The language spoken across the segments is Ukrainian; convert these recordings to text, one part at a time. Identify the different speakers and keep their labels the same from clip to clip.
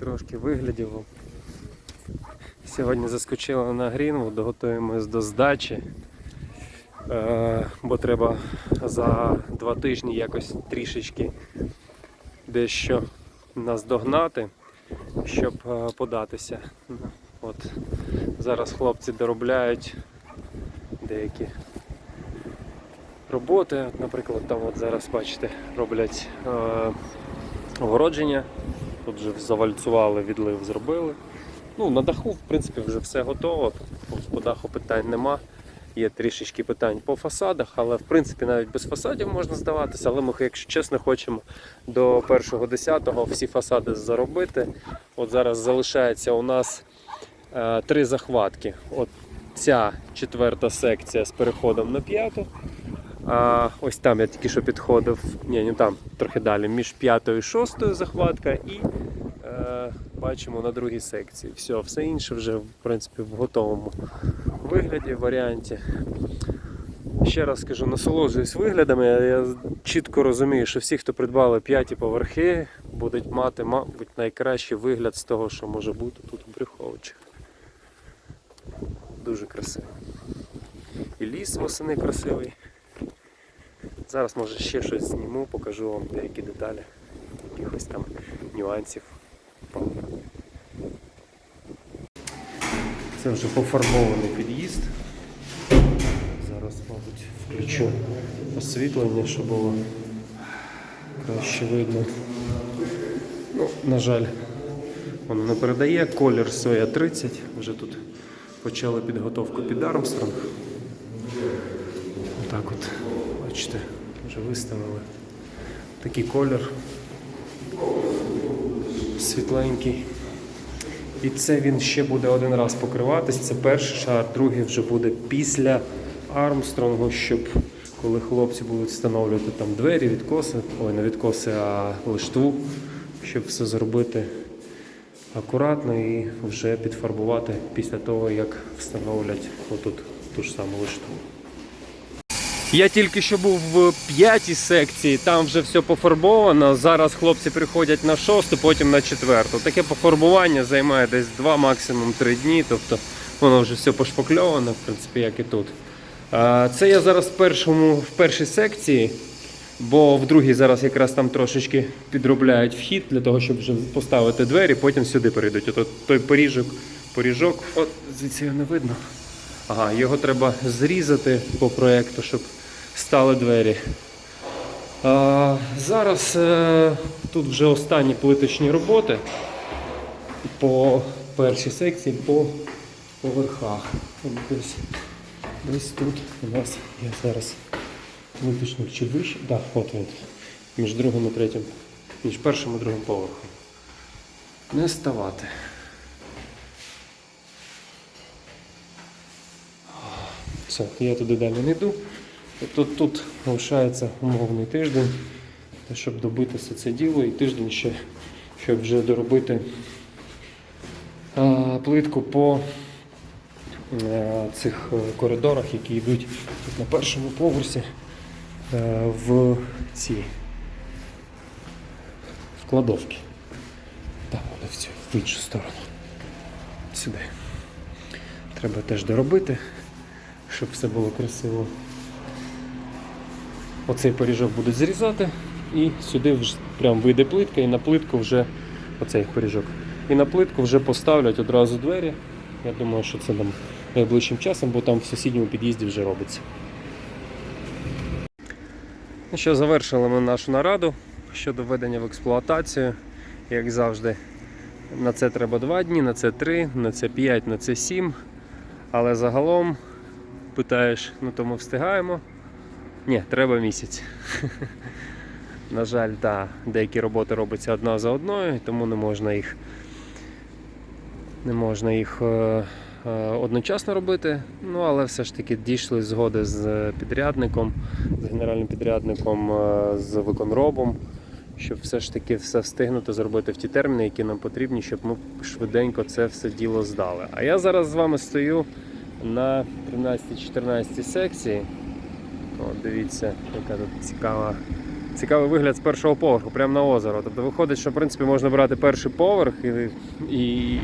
Speaker 1: трошки виглядів. Сьогодні заскочили на Грінвуд, готуємось до здачі. Е, бо треба за два тижні якось трішечки дещо наздогнати, щоб е, податися. От зараз хлопці доробляють деякі роботи. От, Наприклад, там от зараз бачите, роблять е, огородження. Тут вже завальцювали, відлив зробили. Ну, на даху, в принципі, вже все готово. По, даху питань нема. Є трішечки питань по фасадах, але в принципі навіть без фасадів можна здаватися. Але ми, якщо чесно, хочемо до 1.10 всі фасади заробити. От зараз залишається у нас е, три захватки. От ця четверта секція з переходом на п'яту. А ось там я тільки що підходив, ні, не там, трохи далі, між п'ятою і шостою захватка і е, бачимо на другій секції. Все, все інше вже в принципі в готовому вигляді, варіанті. Ще раз скажу, насолоджуюсь виглядами. Я чітко розумію, що всі, хто придбали п'яті поверхи, будуть мати, мабуть, найкращий вигляд з того, що може бути тут у Брюховичах. Дуже красиво. І ліс восени красивий. Зараз може ще щось зніму, покажу вам деякі деталі, якихось там нюансів. Це вже пофарбований під'їзд. Зараз, мабуть, включу освітлення, щоб було краще видно. Ну, на жаль, воно не передає. Колір Соя 30. Вже тут почали підготовку під Армстронг. Отак от, бачите, вже виставили. Такий колір. Світленький. І це він ще буде один раз покриватись. Це перший шар, другий вже буде після Армстронгу, щоб коли хлопці будуть встановлювати там двері, відкоси, ой, не відкоси, а лиштву, щоб все зробити акуратно і вже підфарбувати після того, як встановлять отут ту ж саму лиштву. Я тільки що був в п'ятій секції, там вже все пофарбовано. Зараз хлопці приходять на шосту, потім на четверту. Таке пофарбування займає десь два, максимум три дні. Тобто воно вже все пошпакльоване, в принципі, як і тут. Це я зараз в, першому, в першій секції, бо в другій зараз якраз там трошечки підробляють вхід для того, щоб вже поставити двері, потім сюди перейдуть. От той поріжок, поріжок, от звідси його не видно. Ага, його треба зрізати по проєкту, щоб стали двері. А, зараз е, тут вже останні плиточні роботи по першій секції по поверхах. Десь, десь тут у нас є зараз плиточник чи вище. Да, от він. Між другим і третім, між першим і другим поверхом. Не ставати. Все, я туди далі не йду. Тут, тут лишається умовний тиждень, щоб добити все це діло, і тиждень ще, щоб вже доробити а, плитку по а, цих е, коридорах, які йдуть тут на першому поверсі е, в ці вкладовки. Там вони в цю в іншу сторону. Сюди. Треба теж доробити щоб все було красиво. Оцей поріжок будуть зрізати і сюди вже прям вийде плитка і на плитку вже оцей поріжок. І на плитку вже поставлять одразу двері. Я думаю, що це там найближчим часом, бо там в сусідньому під'їзді вже робиться. Ну що, завершили ми нашу нараду щодо введення в експлуатацію. Як завжди, на це треба 2 дні, на це 3, на це 5, на це 7. Але загалом питаєш, ну то ми встигаємо. Ні, треба місяць. На жаль, так, деякі роботи робляться одна за одною, тому не можна їх не можна їх е, е, одночасно робити. Ну, але все ж таки дійшли згоди з підрядником, з генеральним підрядником, е, з виконробом, щоб все ж таки все встигнути зробити в ті терміни, які нам потрібні, щоб ми швиденько це все діло здали. А я зараз з вами стою на 13-14 секції. О, дивіться, яка тут цікава цікавий вигляд з першого поверху, прямо на озеро. Тобто виходить, що в принципі можна брати перший поверх і, і,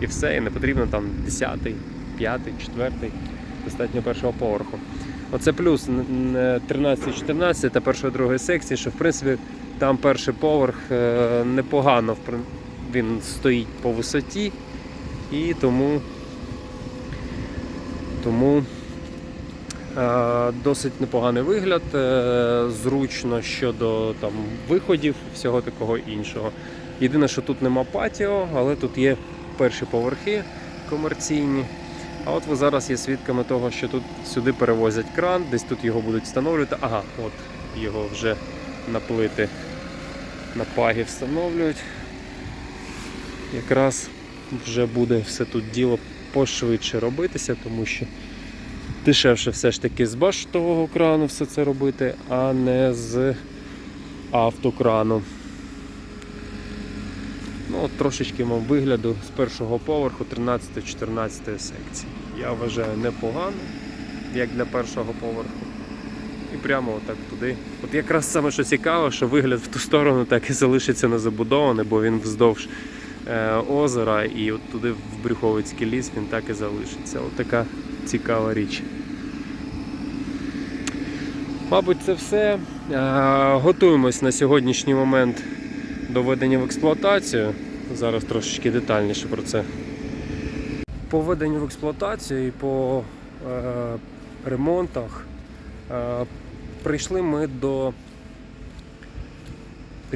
Speaker 1: і все, і не потрібно там 10, 5, 4, достатньо першого поверху. Оце плюс н- н- 13-14 та першої другої секції, що в принципі там перший поверх е, непогано він стоїть по висоті і тому, тому досить непоганий вигляд, е, зручно щодо там, виходів, всього такого іншого. Єдине, що тут нема патіо, але тут є перші поверхи комерційні. А от ви зараз є свідками того, що тут сюди перевозять кран, десь тут його будуть встановлювати. Ага, от його вже на плити на пагі встановлюють. Якраз вже буде все тут діло пошвидше робитися, тому що дешевше все ж таки з баштового крану все це робити, а не з автокрану. Ну, от трошечки вам вигляду з першого поверху 13-14 секції. Я вважаю непогано, як для першого поверху. І прямо отак туди. От якраз саме що цікаво, що вигляд в ту сторону так і залишиться не забудований, бо він вздовж озера і от туди в Брюховицький ліс він так і залишиться. От така цікава річ. Мабуть, це все. Е, Готуємось на сьогоднішній момент до введення в експлуатацію. Зараз трошечки детальніше про це. По введенню в експлуатацію і по е, ремонтах е, прийшли ми до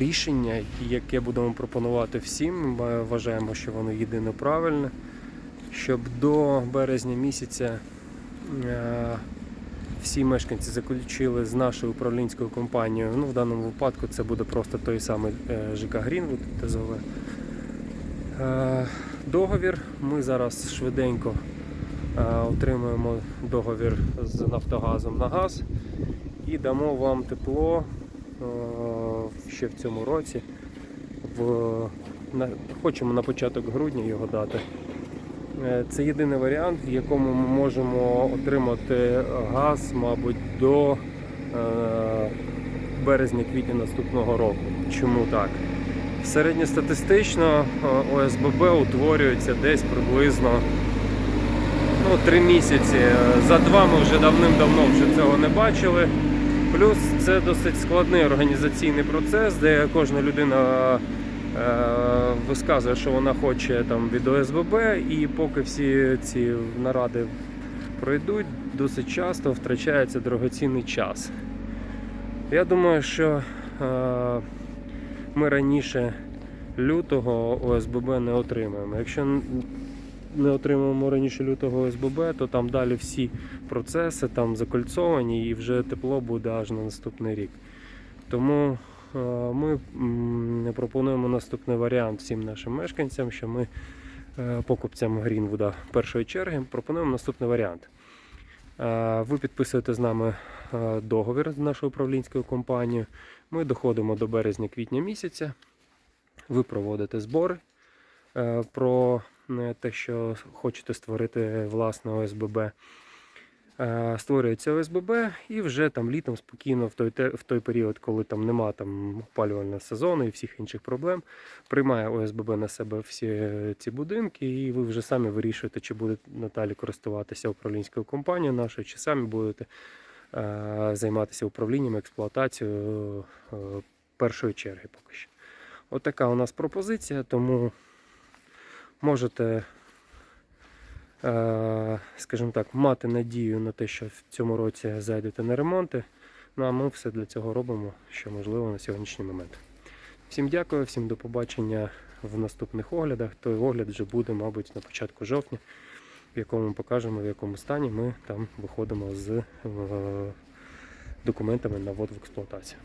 Speaker 1: рішення, яке будемо пропонувати всім. Ми вважаємо, що воно єдине правильне, щоб до березня місяця е, всі мешканці заключили з нашою управлінською компанією. Ну, в даному випадку це буде просто той самий е, ЖК Грінвуд ТЗВ. Е, Договір. Ми зараз швиденько отримуємо договір з Нафтогазом на газ і дамо вам тепло ще в цьому році. В, на, хочемо на початок грудня його дати. Е, Це єдиний варіант, в якому ми можемо отримати газ, мабуть, до е, березня-квітня наступного року. Чому так? Середньостатистично е, ОСББ утворюється десь приблизно ну, 3 місяці. Е, За два ми вже давним-давно вже цього не бачили. Плюс це досить складний організаційний процес, де кожна людина е, висказує, що вона хоче там від ОСББ, і поки всі ці наради пройдуть, досить часто втрачається дорогоцінний час. Я думаю, що е, ми раніше лютого ОСББ не отримаємо. Якщо не отримаємо раніше лютого ОСББ, то там далі всі процеси там закольцовані і вже тепло буде аж на наступний рік. Тому е, ми пропонуємо наступний варіант всім нашим мешканцям, що ми е, покупцям Грінвуда першої черги пропонуємо наступний варіант. Е, Ви підписуєте з нами договір з нашою управлінською компанією. Ми доходимо до березня-квітня місяця. Ви проводите збори про е, те, що хочете створити власне ОСББ. Е, Створюється ОСББ і вже там літом спокійно в той, в той період, коли там нема там опалювального сезону і всіх інших проблем, приймає ОСББ на себе всі е, ці будинки, і ви вже самі вирішуєте, чи будете надалі користуватися управлінською компанією нашою, чи самі будете е, займатися управлінням, експлуатацією е, першої черги поки що. От у нас пропозиція, тому можете, е, скажімо так, мати надію на те, що в цьому році зайдете на ремонти. Ну а ми все для цього робимо, що можливо на сьогоднішній момент. Всім дякую, всім до побачення в наступних оглядах. Той огляд вже буде, мабуть, на початку жовтня, в якому ми покажемо, в якому стані ми там виходимо з е, документами на ввод в експлуатацію.